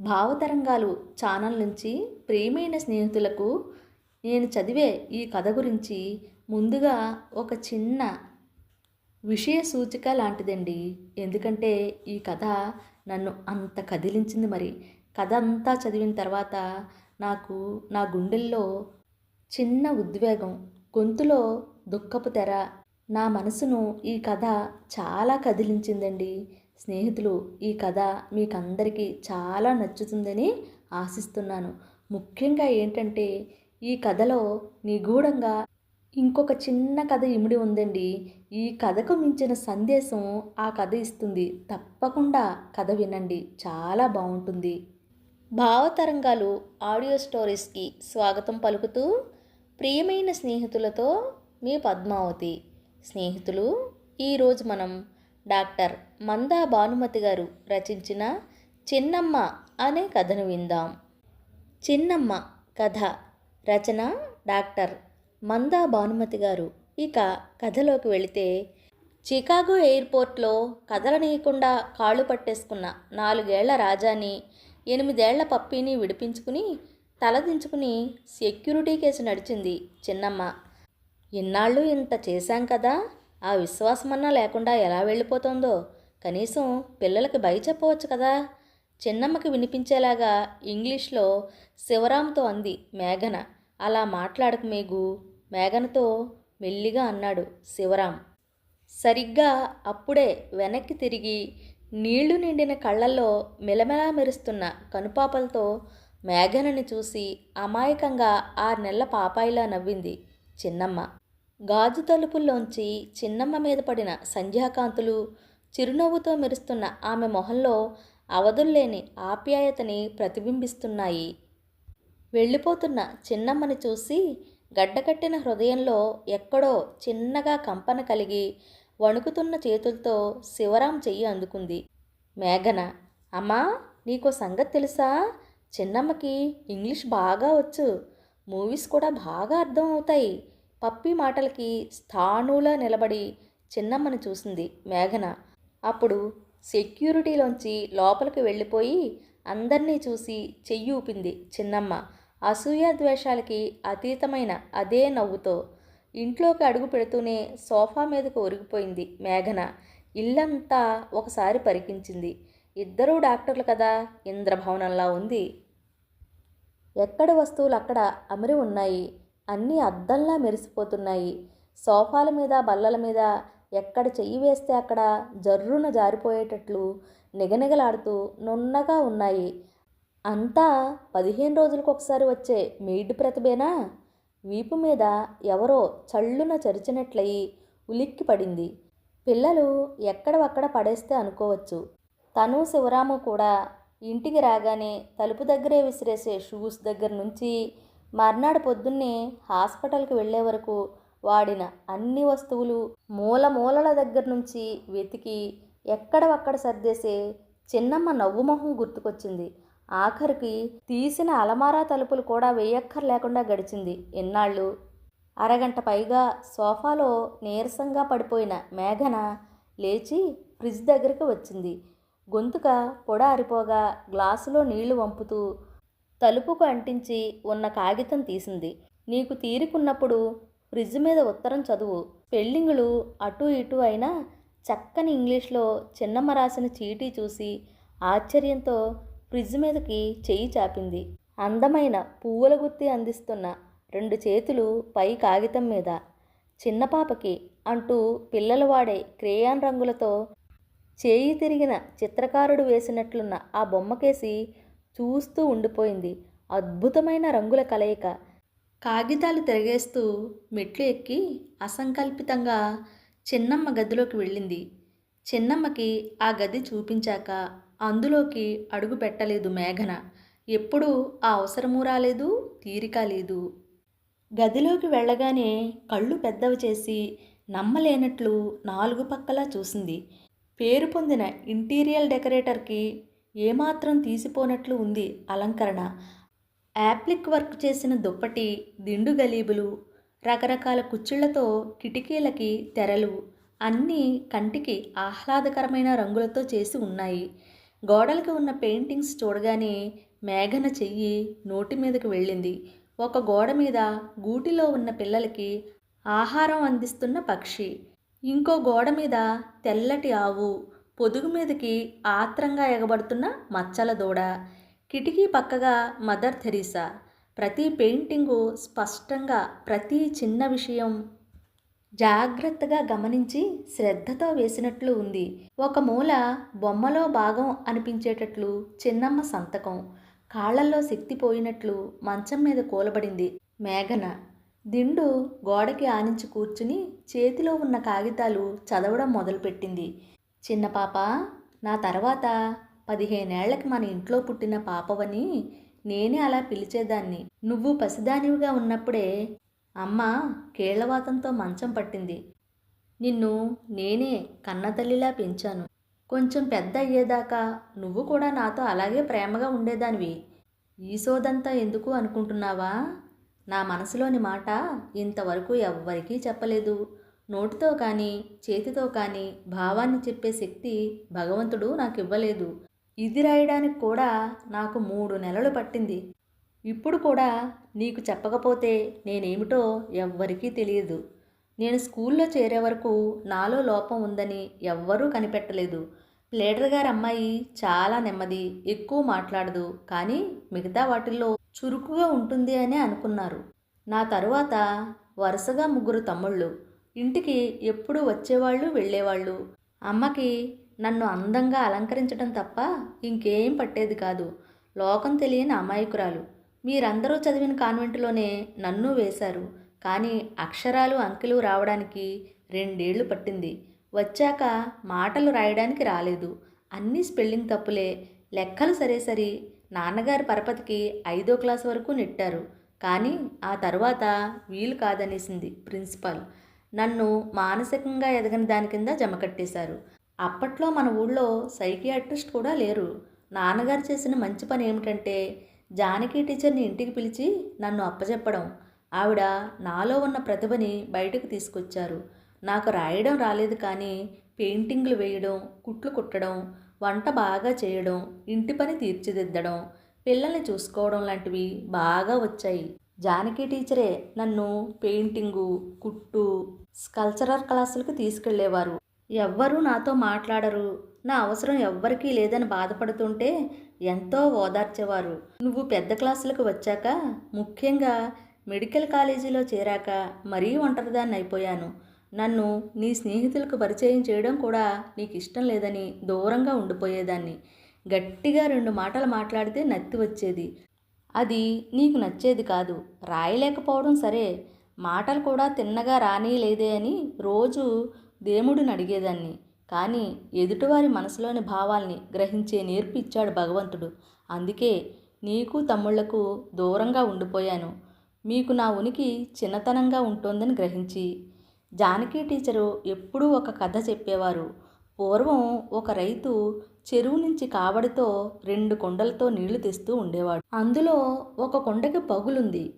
భావతరంగాలు channel నుంచి ప్రియమైన స్నేహితులకు నేను చదివే ఈ కథ గురించి ముందుగా ఒక చిన్న విషయ సూచిక లాంటిదండి. ఎందుకంటే ఈ కథ నన్ను అంత కదిలించింది మరి. కథ అంతా చదివిన తర్వాత నాకు నా గుండెల్లో చిన్న ఉద్వేగం గొంతులో దుఃఖపు తెర నా మనసును ఈ కథ చాలా కదిలించిందండి. స్నేహితులు ఈ కథ మీకందరికీ చాలా నచ్చుతుందని ఆశిస్తున్నాను. ముఖ్యంగా ఏంటంటే ఈ కథలో నిగూఢంగా ఇంకొక చిన్న కథ ఇమిడి ఉందండి. ఈ కథకు మించిన సందేశం ఆ కథ ఇస్తుంది. తప్పకుండా కథ వినండి. చాలా బాగుంటుంది. భావతరంగాలు ఆడియో స్టోరీస్కి స్వాగతం పలుకుతూ ప్రియమైన స్నేహితులతో మీ పద్మావతి. స్నేహితులు ఈరోజు మనం డాక్టర్ మందా భానుమతి గారు రచించిన చిన్నమ్మ అనే కథను విందాం. చిన్నమ్మ కథ రచన డాక్టర్ మందా భానుమతి గారు. ఇక కథలోకి వెళితే చికాగో ఎయిర్పోర్ట్లో కదలనీయకుండా కాళ్ళు పట్టేసుకున్న నాలుగేళ్ళ రాజాని ఎనిమిదేళ్ళ పప్పీని విడిపించుకుని తలదించుకుని సెక్యూరిటీ కేసు నడిచింది చిన్నమ్మ. ఇన్నాళ్ళు ఇంత చేశాం కదా? ఆ విశ్వాసమన్నా లేకుండా ఎలా వెళ్ళిపోతుందో? కనీసం పిల్లలకి భయ చెప్పవచ్చు కదా? చిన్నమ్మకి వినిపించేలాగా ఇంగ్లీష్లో శివరాంతో అంది మేఘన. అలా మాట్లాడక మేగు మేఘనతో మెల్లిగా అన్నాడు శివరాం సరిగ్గా అప్పుడే వెనక్కి తిరిగి నీళ్ళు నిండిన కళ్ళల్లో మెలమెలా మెరుస్తున్న కనుపాపలతో మేఘనని చూసి అమాయకంగా ఆరు నెలల పాపాయిలా నవ్వింది చిన్నమ్మ. గాజు తలుపుల్లోంచి చిన్నమ్మ మీద పడిన సంధ్యాకాంతులు చిరునవ్వుతో మెరుస్తున్న ఆమె మొహంలో అవధుల్లేని ఆప్యాయతని ప్రతిబింబిస్తున్నాయి. వెళ్ళిపోతున్న చిన్నమ్మని చూసి గడ్డకట్టిన హృదయంలో ఎక్కడో చిన్నగా కంపన కలిగి వణుకుతున్న చేతులతో శివరాం చెయ్యి అందుకుంది. మేఘన అమ్మా నీకో సంగతి తెలుసా? చిన్నమ్మకి ఇంగ్లీష్ బాగా వచ్చు. మూవీస్ కూడా బాగా అర్థం అవుతాయి పప్పి మాటలకి స్థాణులా నిలబడి చిన్నమ్మని చూసింది మేఘన. అప్పుడు సెక్యూరిటీలోంచి లోపలికి వెళ్ళిపోయి అందర్నీ చూసి చెయ్యి ఊపింది చిన్నమ్మ. అసూయ ద్వేషాలకి అతీతమైన అదే నవ్వుతో ఇంట్లోకి అడుగు పెడుతూనే సోఫా మీదకు ఒరిగిపోయింది మేఘన. ఇల్లంతా ఒకసారి పరికించింది. ఇద్దరూ డాక్టర్లు కదా ఇంద్రభవనంలా ఉంది. ఎక్కడ వస్తువులు అక్కడ అమరి ఉన్నాయి? అన్నీ అద్దంలా మెరిసిపోతున్నాయి. సోఫాల మీద బల్లల మీద ఎక్కడ చెయ్యి వేస్తే అక్కడ జర్రున జారిపోయేటట్లు నిగనిగలాడుతూ నున్నగా ఉన్నాయి. అంతా పదిహేను రోజులకు ఒకసారి వచ్చే మేడ్ ప్రతిభేనా? వీపు మీద ఎవరో చళ్ళున చరిచినట్లయి ఉలిక్కి పడింది. పిల్లలు ఎక్కడవక్కడ పడేస్తే అనుకోవచ్చు. తను శివరాము కూడా ఇంటికి రాగానే తలుపు దగ్గరే విసిరేసే షూస్ దగ్గర నుంచి మర్నాడు పొద్దున్నే హాస్పిటల్కి వెళ్ళే వరకు వాడిన అన్ని వస్తువులు మూల మూలల దగ్గర నుంచి వెతికి ఎక్కడవక్కడ సర్దేసే చిన్నమ్మ నవ్వు మొహం గుర్తుకొచ్చింది. ఆఖరికి తీసిన అలమారా తలుపులు కూడా వేయక్కర్ లేకుండా గడిచింది. ఎన్నాళ్ళు? అరగంట పైగా సోఫాలో నీరసంగా పడిపోయిన మేఘన లేచి ఫ్రిడ్జ్ దగ్గరికి వచ్చింది. గొంతుక పొడ అరిపోగా గ్లాసులో నీళ్ళు వంపుతూ తలుపుకు అంటించి ఉన్న కాగితం తీసింది. నీకు తీరికున్నప్పుడు ఫ్రిడ్జ్ మీద ఉత్తరం చదువు. స్పెల్లింగులు అటు ఇటు అయినా చక్కని ఇంగ్లీష్లో చిన్నమ్మ రాసిన చీటీ చూసి ఆశ్చర్యంతో ఫ్రిడ్జ్ మీదకి చెయ్యి చాపింది. అందమైన పువ్వుల గుత్తి అందిస్తున్న రెండు చేతులు పై కాగితం మీద. చిన్న పాపకి అంటూ పిల్లలు వాడే క్రేయాన్ రంగులతో చేయి తిరిగిన చిత్రకారుడు వేసినట్లున్న ఆ బొమ్మకేసి చూస్తూ ఉండిపోయింది. అద్భుతమైన రంగుల కలయిక. కాగితాలు తిరగేస్తూ మెట్లు ఎక్కి అసంకల్పితంగా చిన్నమ్మ గదిలోకి వెళ్ళింది. చిన్నమ్మకి ఆ గది చూపించాక అందులోకి అడుగు పెట్టలేదు మేఘన. ఎప్పుడూ ఆ అవసరమూ రాలేదు తీరిక లేదు. గదిలోకి వెళ్ళగానే కళ్ళు పెద్దవి చేసి నమ్మలేనట్లు నాలుగు పక్కలా చూసింది. పేరు పొందిన ఇంటీరియర్ డెకరేటర్కి ఏమాత్రం తీసిపోనట్లు ఉంది అలంకరణ. యాప్లిక్ వర్క్ చేసిన దుప్పటి దిండు గలీబులు రకరకాల కుచ్చుళ్ళతో కిటికీలకి తెరలు అన్నీ కంటికి ఆహ్లాదకరమైన రంగులతో చేసి ఉన్నాయి. గోడలకు ఉన్న పెయింటింగ్స్ చూడగానే మేఘన చెయ్యి నోటి మీదకి వెళ్ళింది. ఒక గోడ మీద గూటిలో ఉన్న పిల్లలకి ఆహారం అందిస్తున్న పక్షి. ఇంకో గోడ మీద తెల్లటి ఆవు పొదుగు మీదకి ఆత్రంగా ఎగబడుతున్న మచ్చల దూడ. కిటికీ పక్కగా మదర్ థెరీసా. ప్రతి పెయింటింగు స్పష్టంగా ప్రతి చిన్న విషయం జాగ్రత్తగా గమనించి శ్రద్ధతో వేసినట్లు ఉంది. ఒక మూల బొమ్మలో భాగం అనిపించేటట్లు చిన్నమ్మ సంతకం. కాళ్ళల్లో శక్తి పోయినట్లు మంచం మీద కూలబడింది మేఘన. దిండు గోడకి ఆనించి కూర్చుని చేతిలో ఉన్న కాగితాలు చదవడం మొదలుపెట్టింది. చిన్న పాప నా తర్వాత పదిహేనేళ్ళకి మన ఇంట్లో పుట్టిన పాపవని నేనే అలా పిలిచేదాన్ని. నువ్వు పసిదానివిగా ఉన్నప్పుడే అమ్మ కేళ్ళవాతంతో మంచం పట్టింది. నిన్ను నేనే కన్నతల్లిలా పెంచాను. కొంచెం పెద్ద అయ్యేదాకా నువ్వు కూడా నాతో అలాగే ప్రేమగా ఉండేదానివి. ఈ సోదంతా ఎందుకు అనుకుంటున్నావా? నా మనసులోని మాట ఇంతవరకు ఎవ్వరికీ చెప్పలేదు. నోటితో కానీ చేతితో కానీ భావాన్ని చెప్పే శక్తి భగవంతుడు నాకు ఇవ్వలేదు ఇది రాయడానికి కూడా నాకు మూడు నెలలు పట్టింది. ఇప్పుడు కూడా నీకు చెప్పకపోతే నేనేమిటో ఎవ్వరికీ తెలియదు. నేను స్కూల్లో చేరే వరకు నాలో లోపం ఉందని ఎవ్వరూ కనిపెట్టలేదు. ప్లేడర్ గారి అమ్మాయి చాలా నెమ్మది ఎక్కువ మాట్లాడదు కానీ మిగతా వాటిల్లో చురుకుగా ఉంటుంది అని అనుకున్నారు. నా తరువాత వరుసగా ముగ్గురు తమ్ముళ్ళు ఇంటికి ఎప్పుడూ వచ్చేవాళ్ళు వెళ్ళేవాళ్ళు. అమ్మకి నన్ను అందంగా అలంకరించడం తప్ప ఇంకేం పట్టేది కాదు. లోకం తెలియని అమాయకురాలు. మీరందరూ చదివిన కాన్వెంట్లోనే నన్ను వేశారు. కానీ అక్షరాలు అంకెలు రావడానికి రెండేళ్ళు పట్టింది. వచ్చాక మాటలు రాయడానికి రాలేదు. అన్నీ స్పెల్లింగ్ తప్పులే. లెక్కలు సరేసరి నాన్నగారి పరపతికి ఐదో క్లాస్ వరకు నెట్టారు. కానీ ఆ తర్వాత వీలు కాదనేసింది ప్రిన్సిపాల్. నన్ను మానసికంగా ఎదగని దాని కింద జమ కట్టేశారు. అప్పట్లో మన ఊళ్ళో సైకియాట్రిస్ట్ కూడా లేరు. నాన్నగారు చేసిన మంచి పని ఏమిటంటే జానకి టీచర్ని ఇంటికి పిలిచి నన్ను అప్పచెప్పడం ఆవిడ నాలో ఉన్న ప్రతిభని బయటకు తీసుకొచ్చారు. నాకు రాయడం రాలేదు కానీ పెయింటింగ్లు వేయడం కుట్లు కుట్టడం వంట బాగా చేయడం ఇంటి పని తీర్చిదిద్దడం పిల్లల్ని చూసుకోవడం లాంటివి బాగా వచ్చాయి. జానకి టీచరే నన్ను పెయింటింగు కుట్టు స్కల్చరల్ క్లాసులకు తీసుకెళ్ళేవారు ఎవ్వరూ నాతో మాట్లాడరు. నా అవసరం ఎవ్వరికీ లేదని బాధపడుతుంటే ఎంతో ఓదార్చేవారు. నువ్వు పెద్ద క్లాసులకు వచ్చాక ముఖ్యంగా మెడికల్ కాలేజీలో చేరాక మరీ ఒంటరిదాన్ని అయిపోయాను. నన్ను నీ స్నేహితులకు పరిచయం చేయడం కూడా నీకు ఇష్టం లేదని దూరంగా ఉండిపోయేదాన్ని. గట్టిగా రెండు మాటలు మాట్లాడితే నత్తి వచ్చేది. అది నీకు నచ్చేది కాదు. రాయలేకపోవడం సరే. మాటలు కూడా తిన్నగా రానీ లేదే అని రోజు దేవుడిని అడిగేదాన్ని. కానీ ఎదుటివారి మనసులోని భావాల్ని గ్రహించే నేర్పు ఇచ్చాడు భగవంతుడు. అందుకే నీకు తమ్ముళ్ళకు దూరంగా ఉండిపోయాను. మీకు నా ఉనికి చిన్నతనంగా ఉంటుందని గ్రహించి. జానకి టీచరు ఎప్పుడూ ఒక కథ చెప్పేవారు. పూర్వం ఒక రైతు చెరువు నుంచి కావడితో రెండు కొండలతో నీళ్ళు తెస్తూ ఉండేవాడు. అందులో ఒక కొండకి పగులుంది.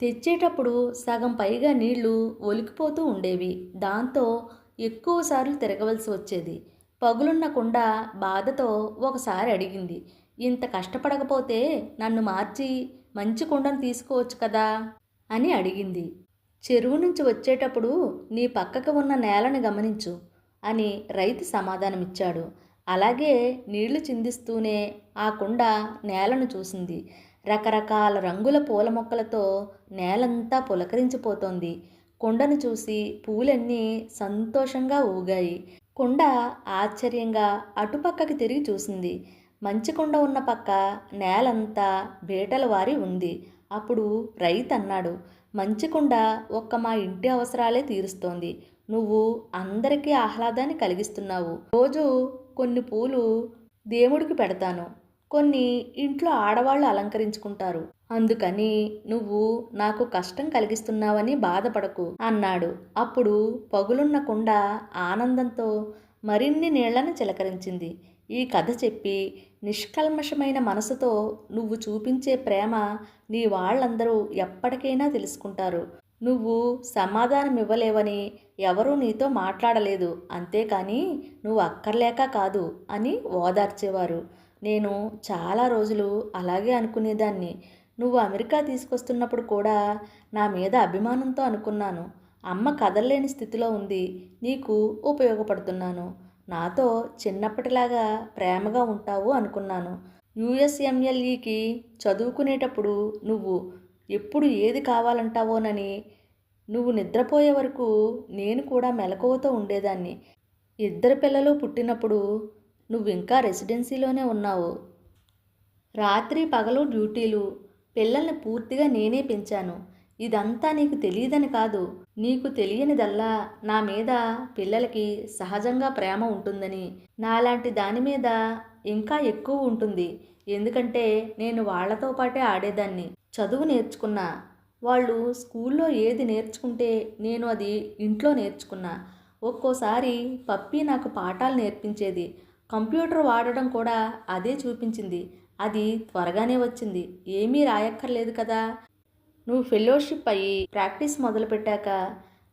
తెచ్చేటప్పుడు సగం పైగా నీళ్ళు ఒలికిపోతూ ఉండేవి. దాంతో ఎక్కువసార్లు తిరగవలసి వచ్చేది. పగులున్న కుండ బాధతో ఒకసారి అడిగింది. ఇంత కష్టపడకపోతే నన్ను మార్చి మంచి కుండను తీసుకోవచ్చు కదా అని అడిగింది. చెరువు నుంచి వచ్చేటప్పుడు నీ పక్కకు ఉన్న నేలను గమనించు. అని రైతు సమాధానమిచ్చాడు. అలాగే నీళ్ళు చిందిస్తూనే ఆ కుండ నేలను చూసింది. రకరకాల రంగుల పూల మొక్కలతో నేలంతా పులకరించిపోతోంది. కుండను చూసి పూలన్నీ సంతోషంగా ఊగాయి. కుండ ఆశ్చర్యంగా అటుపక్కకి తిరిగి చూసింది. మంచి కుండ ఉన్న పక్క నేలంతా బీటల వారి ఉంది. అప్పుడు రైతు అన్నాడు మంచి కుండ ఒక్క మా ఇంటి అవసరాలే తీరుస్తోంది. నువ్వు అందరికీ ఆహ్లాదాన్ని కలిగిస్తున్నావు. రోజు కొన్ని పూలు దేవుడికి పెడతాను. కొన్ని ఇంట్లో ఆడవాళ్ళు అలంకరించుకుంటారు. అందుకని నువ్వు నాకు కష్టం కలిగిస్తున్నావని బాధపడకు అన్నాడు. అప్పుడు పగులున్న కుండ ఆనందంతో మరిన్ని నీళ్ళను చిలకరించింది. ఈ కథ చెప్పి నిష్కల్మషమైన మనసుతో నువ్వు చూపించే ప్రేమ నీ వాళ్ళందరూ ఎప్పటికైనా తెలుసుకుంటారు. నువ్వు సమాధానం ఇవ్వలేవని ఎవరూ నీతో మాట్లాడలేదు. అంతేకాని నువ్వు అక్కర్లేక కాదు అని ఓదార్చేవారు. నేను చాలా రోజులు అలాగే అనుకునేదాన్ని. నువ్వు అమెరికా తీసుకొస్తున్నప్పుడు కూడా నా మీద అభిమానంతో అనుకున్నాను. అమ్మ కదలలేని స్థితిలో ఉంది. నీకు ఉపయోగపడుతున్నాను. నాతో చిన్నప్పటిలాగా ప్రేమగా ఉంటావు అనుకున్నాను. యుఎస్ఎంఎల్ఈకి చదువుకునేటప్పుడు నువ్వు ఎప్పుడు ఏది కావాలంటావోనని. నువ్వు నిద్రపోయే వరకు నేను కూడా మెలకువతో ఉండేదాన్ని. ఇద్దరు పిల్లలు పుట్టినప్పుడు నువ్వు ఇంకా రెసిడెన్సీలోనే ఉన్నావు. రాత్రి పగలు డ్యూటీలు పిల్లల్ని పూర్తిగా నేనే పెంచాను. ఇదంతా నీకు తెలియదని కాదు. నీకు తెలియనిదల్లా నా మీద పిల్లలకి సహజంగా ప్రేమ ఉంటుందని. నాలాంటి దాని మీద ఇంకా ఎక్కువ ఉంటుంది. ఎందుకంటే నేను వాళ్ళతో పాటే ఆడేదాన్ని. చదువు నేర్చుకున్నా వాళ్ళు స్కూల్లో ఏది నేర్చుకుంటే నేను అది ఇంట్లో నేర్చుకున్నా. ఒక్కోసారి పప్పి నాకు పాఠాలు నేర్పించేది. కంప్యూటర్ వాడడం కూడా అదే చూపించింది. అది త్వరగానే వచ్చింది. ఏమీ రాయక్కర్లేదు కదా. నువ్వు ఫెలోషిప్ అయ్యి ప్రాక్టీస్ మొదలుపెట్టాక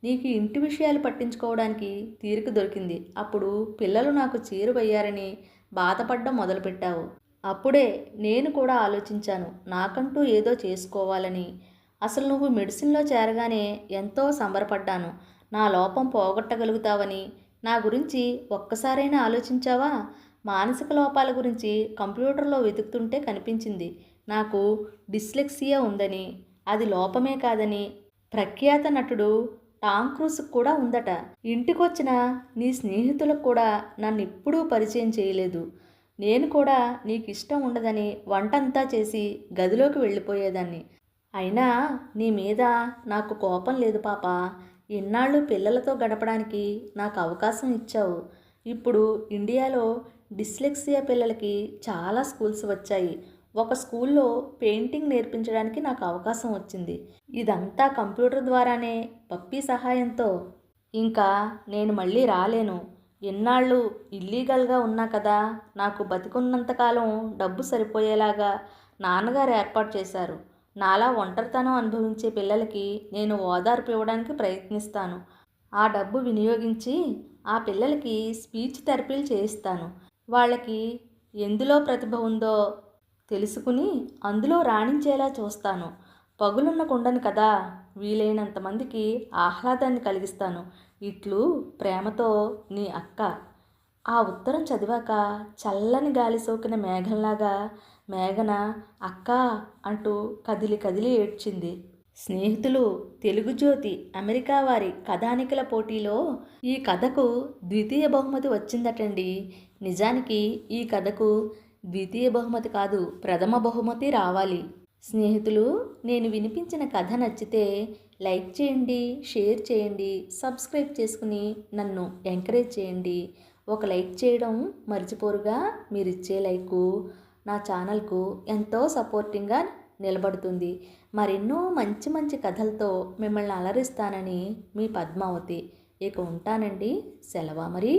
నీకు ఇంటి విషయాలు పట్టించుకోవడానికి తీరిక దొరికింది. అప్పుడు పిల్లలు నాకు చేరువయ్యారని బాధపడడం మొదలుపెట్టావు. అప్పుడే నేను కూడా ఆలోచించాను నాకంటూ ఏదో చేసుకోవాలని. అసలు నువ్వు మెడిసిన్లో చేరగానే ఎంతో సంబరపడ్డాను. నా లోపం పోగొట్టగలుగుతావని. నా గురించి ఒక్కసారైనా ఆలోచించావా? మానసిక లోపాల గురించి కంప్యూటర్లో వెతుకుతుంటే కనిపించింది. నాకు డిస్లెక్సియా ఉందని అది లోపమే కాదని. ప్రఖ్యాత నటుడు టామ్ క్రూస్ కూడా ఉందట. ఇంటికొచ్చిన నీ స్నేహితులకు కూడా నన్ను ఎప్పుడూ పరిచయం చేయలేదు. నేను కూడా నీకు ఇష్టం ఉండదని వంటంతా చేసి గదిలోకి వెళ్ళిపోయేదాన్ని. అయినా నీ మీద నాకు కోపం లేదు పాప. ఇన్నాళ్ళు పిల్లలతో గడపడానికి నాకు అవకాశం ఇచ్చావు. ఇప్పుడు ఇండియాలో డిస్లెక్సియా పిల్లలకి చాలా స్కూల్స్ వచ్చాయి. ఒక స్కూల్లో పెయింటింగ్ నేర్పించడానికి నాకు అవకాశం వచ్చింది. ఇదంతా కంప్యూటర్ ద్వారానే పప్పీ సహాయంతో. ఇంకా నేను మళ్ళీ రాలేను. ఎన్నాళ్ళు ఇల్లీగల్గా ఉన్నా కదా నాకు బతికున్నంతకాలం డబ్బు సరిపోయేలాగా నాన్నగారు ఏర్పాటు చేశారు. నాలా ఒంటరితనం అనుభవించే పిల్లలకి నేను ఓదార్పు ఇవ్వడానికి ప్రయత్నిస్తాను. ఆ డబ్బు వినియోగించి ఆ పిల్లలకి స్పీచ్ థెరపీలు చేయిస్తాను. వాళ్ళకి ఎందులో ప్రతిభ ఉందో తెలుసుకుని అందులో రాణించేలా చూస్తాను. పగులున్న కుండను కదా వీలైనంత మందికి ఆహ్లాదాన్ని కలిగిస్తాను. ఇట్లు ప్రేమతో నీ అక్క. ఆ ఉత్తరం చదివాక చల్లని గాలి సోకిన మేఘంలాగా మేఘన అక్క అంటూ కదిలి కదిలి ఏడ్చింది. స్నేహితులు తెలుగు జ్యోతి అమెరికా వారి కథానికల పోటీలో ఈ కథకు ద్వితీయ బహుమతి వచ్చిందటండి. నిజానికి ఈ కథకు ద్వితీయ బహుమతి కాదు ప్రథమ బహుమతి రావాలి. స్నేహితులు నేను వినిపించిన కథ నచ్చితే లైక్ చేయండి షేర్ చేయండి సబ్స్క్రైబ్ చేసుకుని నన్ను ఎంకరేజ్ చేయండి. ఒక లైక్ చేయడం మర్చిపోరుగా మీరు ఇచ్చే లైకు నా ఛానల్కు ఎంతో సపోర్టింగ్గా నిలబడుతుంది. మరెన్నో మంచి మంచి కథలతో మిమ్మల్ని అలరిస్తానని మీ పద్మావతి. ఇక ఉంటానండి. సెలవా మరి?